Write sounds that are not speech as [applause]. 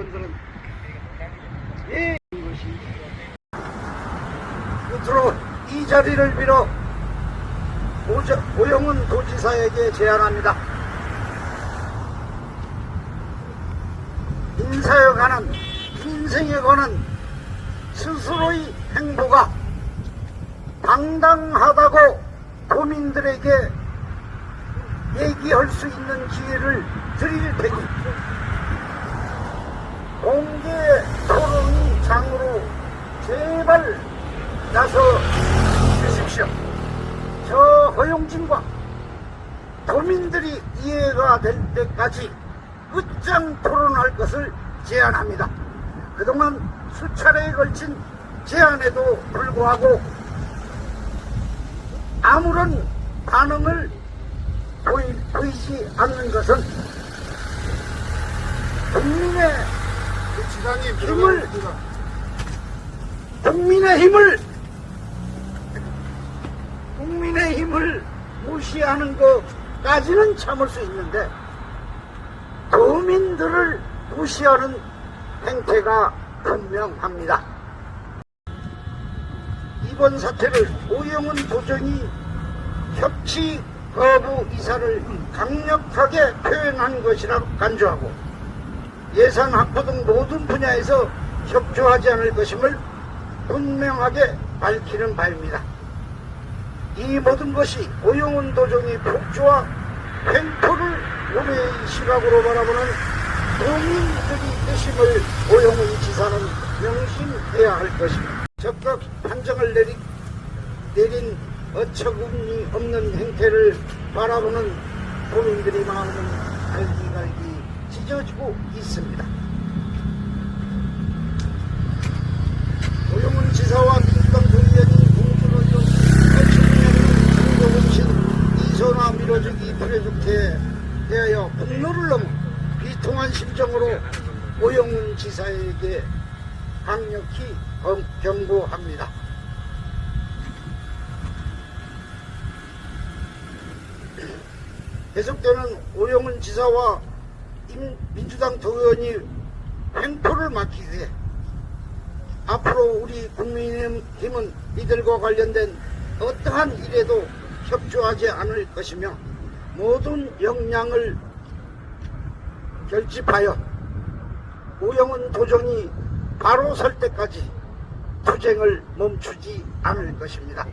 의원들은 예 것이 끝으로 이 자리를 빌어 오저, 오영훈 도지사에게 제안합니다. 인사에 관한 인생에 관한 스스로의 행보가 당당하다고 도민들에게 얘기할 수 있는 기회를 드릴 테니 공개 토론 장으로 제발 나서 주십시오. 저 허용진과 도민들이 이해가 될 때까지 끝장 토론할 것을 제안합니다. 그동안 수차례에 걸친 제안에도 불구하고 아무런 반응을 보이, 보이지 않는 것은 국민의 지사님 힘을-. 국민의 힘을 힘을 무시하는 것까지는 참을 수 있는데 도민들을 무시하는 행태가 분명합니다. 이번 사태를 오영훈 도정이 협치 거부 이사를 강력하게 표현한 것이라 간주하고 예산 확보 등 모든 분야에서 협조하지 않을 것임을 분명하게 밝히는 바입니다. 이 모든 것이 오영훈 도정이 폭주와 횡포를 우리의 시각으로 바라보는 도민들이 뜻임을 오영훈 지사는 명심해야 할 것입니다. 적극 판정을 내리, 내린 어처구니 없는 행태를 바라보는 도민들의 마음은 갈기갈기 찢어지고 있습니다. 오영훈 지사와 민주당 도의원인 공주의원 해충년은 중도공신 이소나 밀어주기 대하여 분노를 넘어 비통한 심정으로 오영훈 지사에게 강력히 경- 경고합니다. [clears throat] 계속되는 오영훈 지사와 임- 민주당 도의원이 횡포를 막기 위해 앞으로 우리 국민의힘은 이들과 관련된 어떠한 일에도 협조하지 않을 것이며 모든 역량을 결집하여 오영훈 도정이 바로 설 때까지 투쟁을 멈추지 않을 것입니다.